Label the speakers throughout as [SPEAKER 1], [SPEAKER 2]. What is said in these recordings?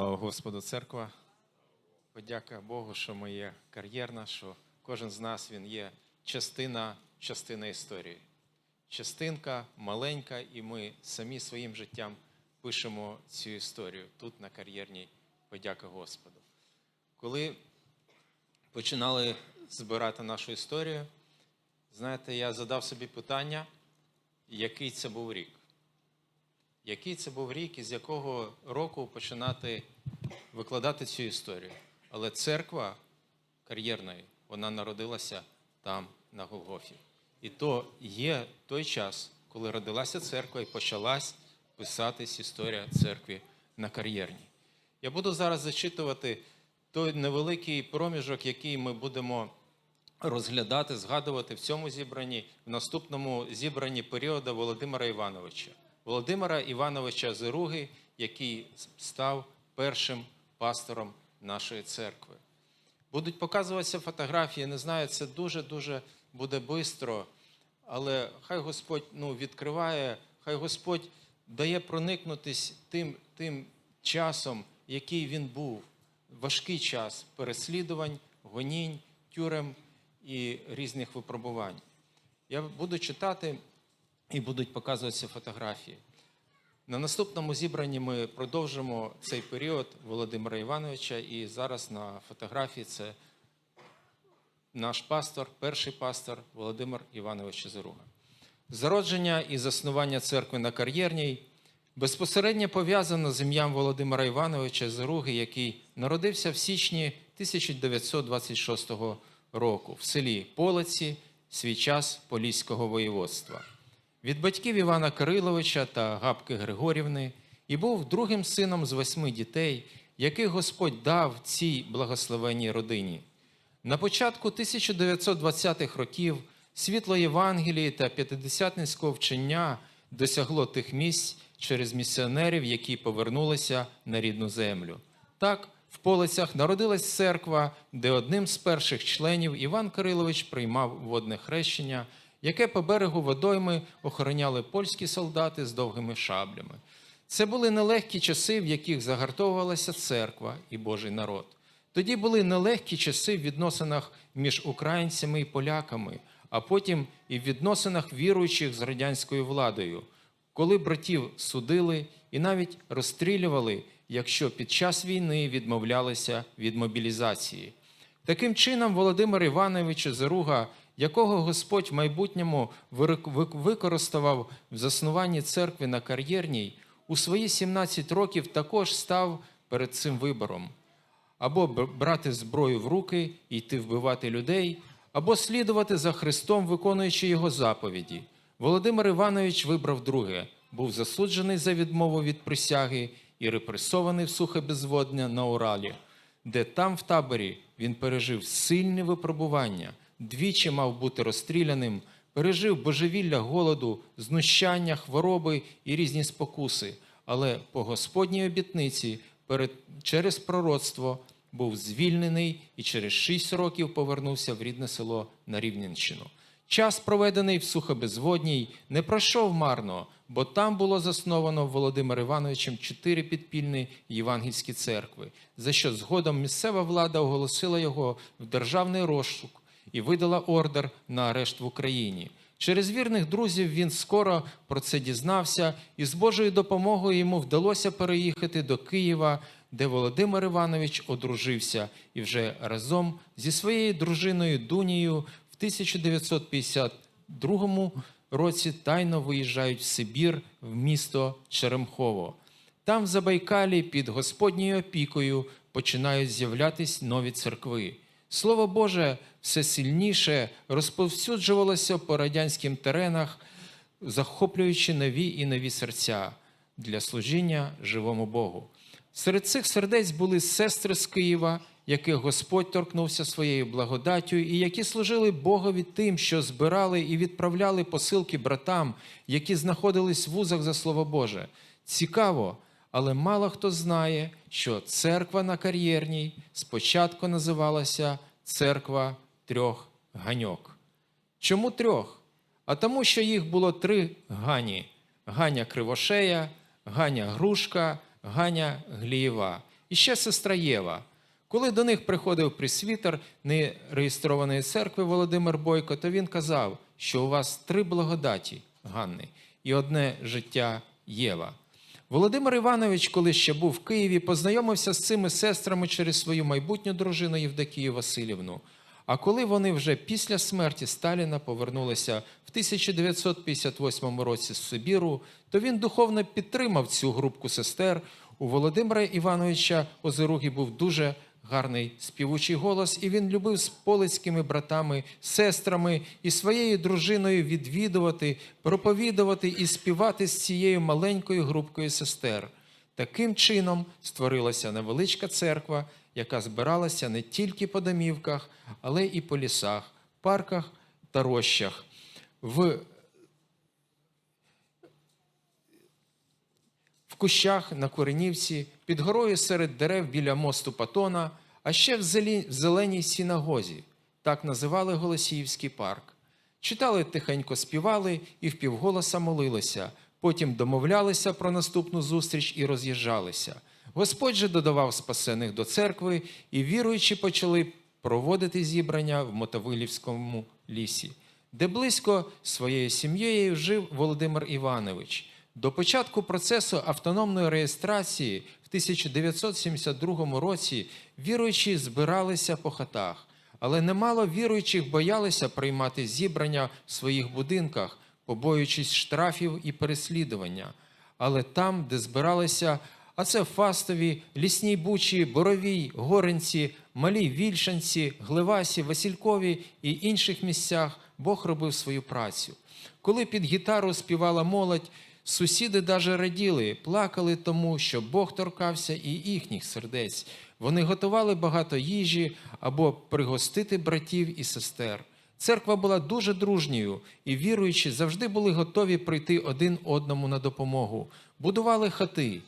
[SPEAKER 1] Господу, церква. Подяка Богу, що ми є кар'єрна, що кожен з нас він є частина, частина історії. Частинка маленька, і ми самі своїм життям пишемо цю історію тут, на кар'єрній. Подяка Господу. Коли починали збирати нашу історію, знаєте, я задав собі питання, який це був рік який це був рік, і з якого року починати викладати цю історію. Але церква кар'єрної, вона народилася там, на Голгофі. І то є той час, коли родилася церква і почалась писатись історія церкви на кар'єрній. Я буду зараз зачитувати той невеликий проміжок, який ми будемо розглядати, згадувати в цьому зібранні, в наступному зібранні періоду Володимира Івановича. Володимира Івановича Зируги, який став першим пастором нашої церкви. Будуть показуватися фотографії, не знаю, це дуже-дуже буде швидко, але хай Господь ну, відкриває, хай Господь дає проникнутись тим, тим часом, який він був. Важкий час переслідувань, гонінь, тюрем і різних випробувань. Я буду читати і будуть показуватися фотографії. На наступному зібранні ми продовжимо цей період Володимира Івановича, і зараз на фотографії це наш пастор, перший пастор Володимир Іванович Заруга. Зародження і заснування церкви на кар'єрній безпосередньо пов'язано з ім'ям Володимира Івановича Заруги, який народився в січні 1926 року в селі Полиці, свій час Поліського воєводства від батьків Івана Кириловича та Габки Григорівни і був другим сином з восьми дітей, яких Господь дав цій благословенній родині. На початку 1920-х років світло Євангелії та п'ятидесятницького вчення досягло тих місць через місіонерів, які повернулися на рідну землю. Так, в Полицях народилась церква, де одним з перших членів Іван Кирилович приймав водне хрещення, яке по берегу водойми охороняли польські солдати з довгими шаблями. Це були нелегкі часи, в яких загартовувалася церква і Божий народ. Тоді були нелегкі часи в відносинах між українцями і поляками, а потім і в відносинах віруючих з радянською владою, коли братів судили і навіть розстрілювали, якщо під час війни відмовлялися від мобілізації. Таким чином, Володимир Іванович Заруга, якого Господь в майбутньому використовував в заснуванні церкви на кар'єрній, у свої 17 років також став перед цим вибором. Або брати зброю в руки і йти вбивати людей, або слідувати за Христом, виконуючи його заповіді. Володимир Іванович вибрав друге, був засуджений за відмову від присяги і репресований в сухе безводня на Уралі, де там, в таборі, він пережив сильне випробування, двічі мав бути розстріляним, пережив божевілля голоду, знущання, хвороби і різні спокуси. Але по Господній обітниці перед, через пророцтво був звільнений і через шість років повернувся в рідне село на Рівненщину. Час, проведений в Сухобезводній, не пройшов марно, бо там було засновано Володимиром Івановичем чотири підпільні євангельські церкви, за що згодом місцева влада оголосила його в державний розшук і видала ордер на арешт в Україні. Через вірних друзів він скоро про це дізнався, і з Божою допомогою йому вдалося переїхати до Києва, де Володимир Іванович одружився і вже разом зі своєю дружиною Дунією в 1952 році тайно виїжджають в Сибір в місто Черемхово. Там, в Забайкалі, під Господньою опікою починають з'являтись нові церкви. Слово Боже все сильніше розповсюджувалося по радянським теренах, захоплюючи нові і нові серця для служіння живому Богу. Серед цих сердець були сестри з Києва, яких Господь торкнувся своєю благодаттю, і які служили Богові тим, що збирали і відправляли посилки братам, які знаходились в вузах за Слово Боже. Цікаво, але мало хто знає, що церква на кар'єрній спочатку називалася Церква трьох ганьок. Чому трьох? А тому, що їх було три гані: Ганя Кривошея, Ганя Грушка, Ганя Глієва. і ще сестра Єва. Коли до них приходив пресвітер нереєстрованої церкви Володимир Бойко, то він казав, що у вас три благодаті Ганни і одне життя Єва. Володимир Іванович, коли ще був в Києві, познайомився з цими сестрами через свою майбутню дружину Євдокію Васильівну. А коли вони вже після смерті Сталіна повернулися в 1958 році з Сибіру, то він духовно підтримав цю групку сестер. У Володимира Івановича Озеруги був дуже гарний співучий голос, і він любив з полицькими братами, сестрами і своєю дружиною відвідувати, проповідувати і співати з цією маленькою групкою сестер. Таким чином створилася невеличка церква, яка збиралася не тільки по домівках, але і по лісах, парках та рощах. В в кущах на Коренівці, під горою серед дерев біля мосту Патона, а ще в зеленій синагозі, так називали Голосіївський парк. Читали тихенько співали і впівголоса молилися, потім домовлялися про наступну зустріч і роз'їжджалися. Господь же додавав спасених до церкви, і віруючі почали проводити зібрання в Мотовилівському лісі, де близько своєю сім'єю жив Володимир Іванович. До початку процесу автономної реєстрації в 1972 році віруючі збиралися по хатах, але немало віруючих боялися приймати зібрання в своїх будинках, побоюючись штрафів і переслідування. Але там, де збиралися, а це Фастові, Лісній Бучі, Боровій, Горенці, Малій Вільшанці, Гливасі, Василькові і інших місцях Бог робив свою працю. Коли під гітару співала молодь, сусіди даже раділи, плакали тому, що Бог торкався і їхніх сердець. Вони готували багато їжі або пригостити братів і сестер. Церква була дуже дружньою, і віруючі завжди були готові прийти один одному на допомогу. Будували хати,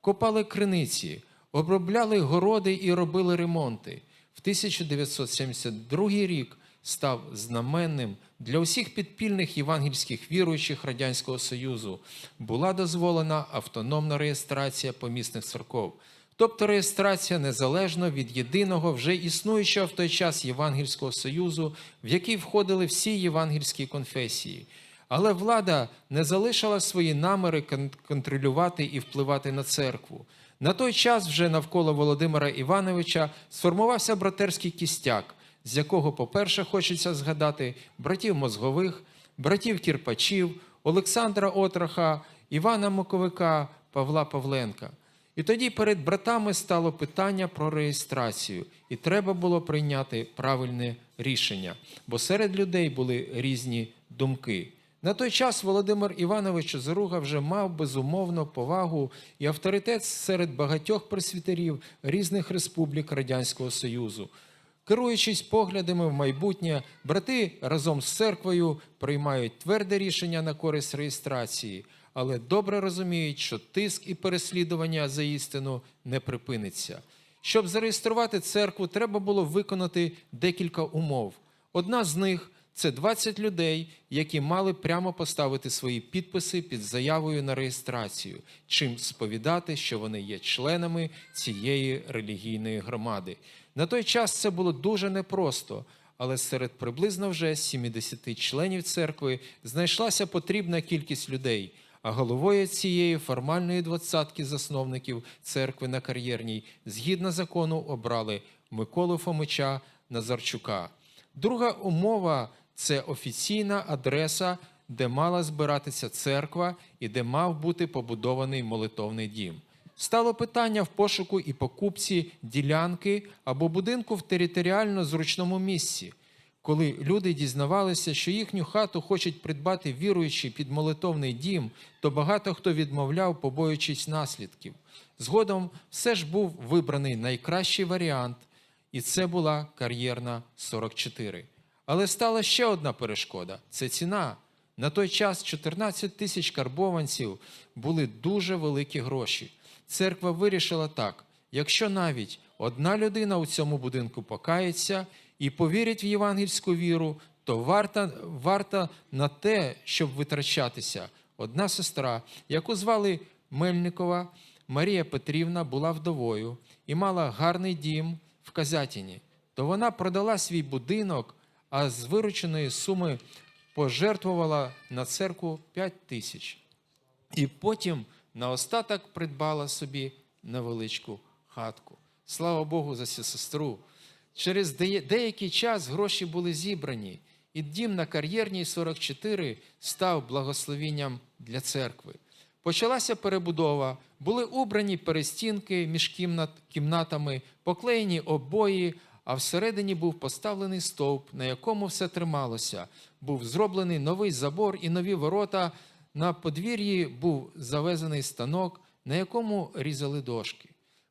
[SPEAKER 1] копали криниці, обробляли городи і робили ремонти. В 1972 рік став знаменним для усіх підпільних євангельських віруючих Радянського Союзу. Була дозволена автономна реєстрація помісних церков, тобто реєстрація незалежно від єдиного вже існуючого в той час Євангельського Союзу, в який входили всі євангельські конфесії. Але влада не залишила свої наміри контролювати і впливати на церкву. На той час вже навколо Володимира Івановича сформувався братерський кістяк, з якого, по-перше, хочеться згадати братів Мозгових, братів Кірпачів, Олександра Отраха, Івана Моковика, Павла Павленка. І тоді перед братами стало питання про реєстрацію, і треба було прийняти правильне рішення, бо серед людей були різні думки. На той час Володимир Іванович Заруга вже мав безумовно повагу і авторитет серед багатьох пресвітерів різних республік Радянського Союзу. Керуючись поглядами в майбутнє, брати разом з церквою приймають тверде рішення на користь реєстрації, але добре розуміють, що тиск і переслідування за істину не припиниться. Щоб зареєструвати церкву, треба було виконати декілька умов. Одна з них це 20 людей, які мали прямо поставити свої підписи під заявою на реєстрацію, чим сповідати, що вони є членами цієї релігійної громади. На той час це було дуже непросто, але серед приблизно вже 70 членів церкви знайшлася потрібна кількість людей. А головою цієї формальної двадцятки засновників церкви на кар'єрній згідно закону обрали Миколу Фомича Назарчука. Друга умова це офіційна адреса, де мала збиратися церква і де мав бути побудований молитовний дім. Стало питання в пошуку і покупці ділянки або будинку в територіально зручному місці. Коли люди дізнавалися, що їхню хату хочуть придбати віруючі під молитовний дім, то багато хто відмовляв, побоюючись наслідків. Згодом все ж був вибраний найкращий варіант, і це була кар'єрна 44. Але стала ще одна перешкода це ціна. На той час 14 тисяч карбованців були дуже великі гроші. Церква вирішила так: якщо навіть одна людина у цьому будинку покається і повірить в євангельську віру, то варта, варта на те, щоб витрачатися. Одна сестра, яку звали Мельникова Марія Петрівна була вдовою і мала гарний дім в Казятіні, то вона продала свій будинок, а з вирученої суми пожертвувала на церкву 5 тисяч. І потім наостаток придбала собі невеличку хатку. Слава Богу за цю сестру. Через деякий час гроші були зібрані, і дім на кар'єрній 44 став благословінням для церкви. Почалася перебудова, були убрані перестінки між кімнат, кімнатами, поклеєні обої, а всередині був поставлений стовп, на якому все трималося. Був зроблений новий забор і нові ворота. На подвір'ї був завезений станок, на якому різали дошки.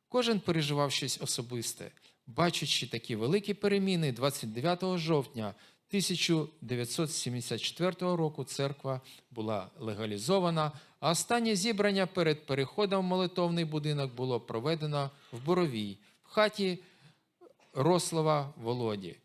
[SPEAKER 1] Кожен переживав щось особисте. Бачачи такі великі переміни, 29 жовтня 1974 року церква була легалізована, а останнє зібрання перед переходом в молитовний будинок було проведено в Боровій, в хаті Рослова Володі.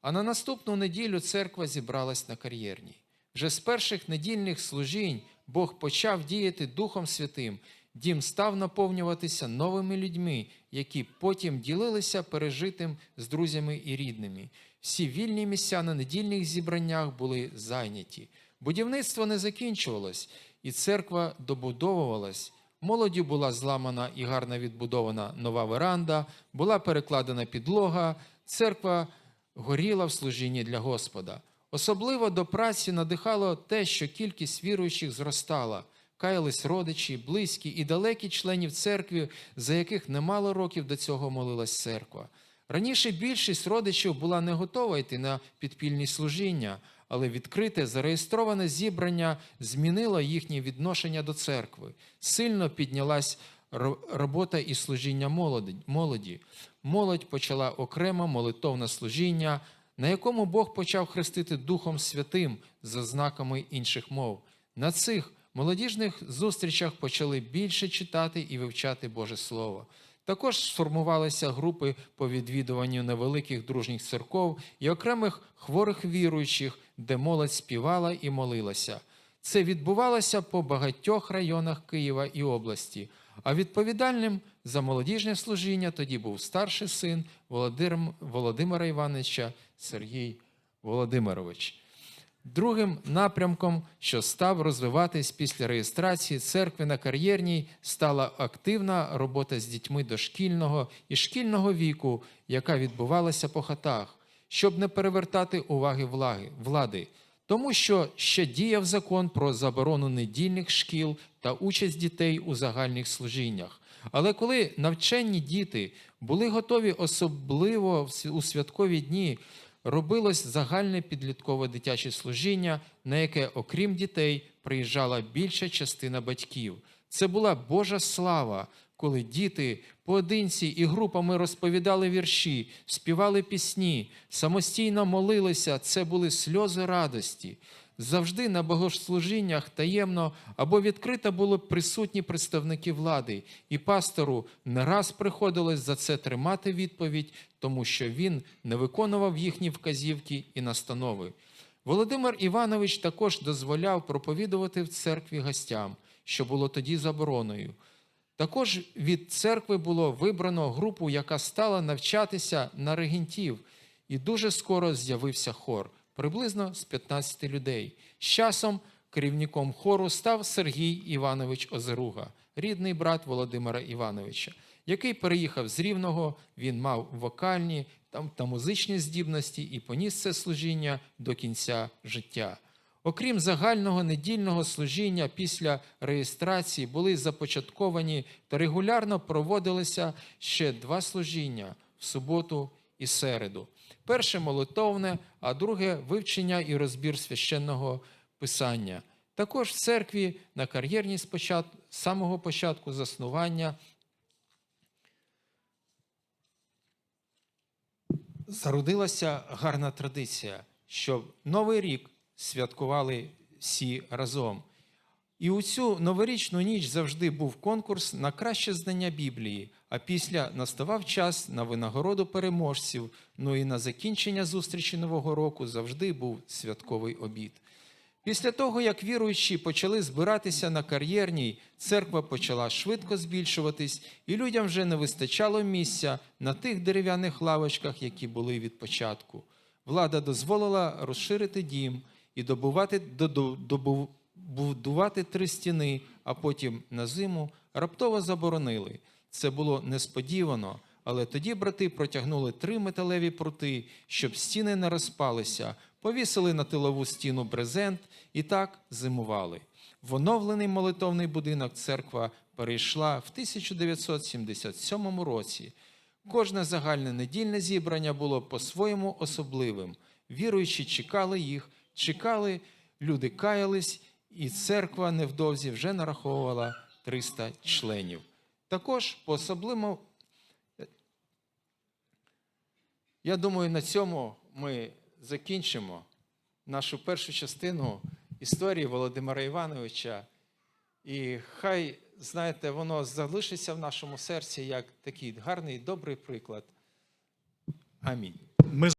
[SPEAKER 1] А на наступну неділю церква зібралась на кар'єрній. Вже з перших недільних служінь Бог почав діяти Духом Святим. Дім став наповнюватися новими людьми, які потім ділилися пережитим з друзями і рідними. Всі вільні місця на недільних зібраннях були зайняті. Будівництво не закінчувалось, і церква добудовувалась. Молоді була зламана і гарно відбудована нова веранда, була перекладена підлога, церква горіла в служінні для Господа. Особливо до праці надихало те, що кількість віруючих зростала. Каялись родичі, близькі і далекі членів церкви, за яких немало років до цього молилась церква. Раніше більшість родичів була не готова йти на підпільні служіння, але відкрите зареєстроване зібрання змінило їхнє відношення до церкви. Сильно піднялась робота і служіння молоді. Молодь почала окремо молитовне служіння, на якому Бог почав хрестити Духом Святим за знаками інших мов. На цих молодіжних зустрічах почали більше читати і вивчати Боже Слово. Також сформувалися групи по відвідуванню невеликих дружніх церков і окремих хворих віруючих, де молодь співала і молилася. Це відбувалося по багатьох районах Києва і області. А відповідальним за молодіжне служіння тоді був старший син Володимира Івановича Сергій Володимирович. Другим напрямком, що став розвиватись після реєстрації церкви на кар'єрній, стала активна робота з дітьми дошкільного і шкільного віку, яка відбувалася по хатах, щоб не перевертати уваги влади. Тому що ще діяв закон про заборону недільних шкіл та участь дітей у загальних служіннях. Але коли навченні діти були готові особливо у святкові дні, робилось загальне підліткове дитяче служіння, на яке, окрім дітей, приїжджала більша частина батьків. Це була Божа слава, коли діти поодинці і групами розповідали вірші, співали пісні, самостійно молилися. Це були сльози радості. Завжди на богослужіннях таємно або відкрито були присутні представники влади, і пастору не раз приходилось за це тримати відповідь, тому що він не виконував їхні вказівки і настанови. Володимир Іванович також дозволяв проповідувати в церкві гостям, що було тоді забороною. Також від церкви було вибрано групу, яка стала навчатися на регентів, і дуже скоро з'явився хор, приблизно з 15 людей. З часом керівником хору став Сергій Іванович Озеруга, рідний брат Володимира Івановича, який переїхав з Рівного. Він мав вокальні та музичні здібності і поніс це служіння до кінця життя. Окрім загального недільного служіння після реєстрації були започатковані та регулярно проводилися ще два служіння в суботу і середу. Перше молитовне, а друге вивчення і розбір священного писання. Також в церкві на кар'єрній спочат, з самого початку заснування зародилася гарна традиція, щоб Новий рік святкували всі разом. І у цю новорічну ніч завжди був конкурс на краще знання Біблії, а після наставав час на винагороду переможців. Ну і на закінчення зустрічі Нового року завжди був святковий обід. Після того, як віруючі почали збиратися на кар'єрній, церква почала швидко збільшуватись, і людям вже не вистачало місця на тих дерев'яних лавочках, які були від початку. Влада дозволила розширити дім і добувати, додо- добу- будувати три стіни, а потім на зиму раптово заборонили. Це було несподівано, але тоді брати протягнули три металеві прути, щоб стіни не розпалися, повісили на тилову стіну брезент і так зимували. В оновлений молитовний будинок церква перейшла в 1977 році. Кожне загальне недільне зібрання було по-своєму особливим. Віруючі чекали їх, чекали, люди каялись, і церква невдовзі вже нараховувала 300 членів. Також по особливому, я думаю, на цьому ми закінчимо нашу першу частину історії Володимира Івановича. І хай, знаєте, воно залишиться в нашому серці як такий гарний, добрий приклад. Амінь.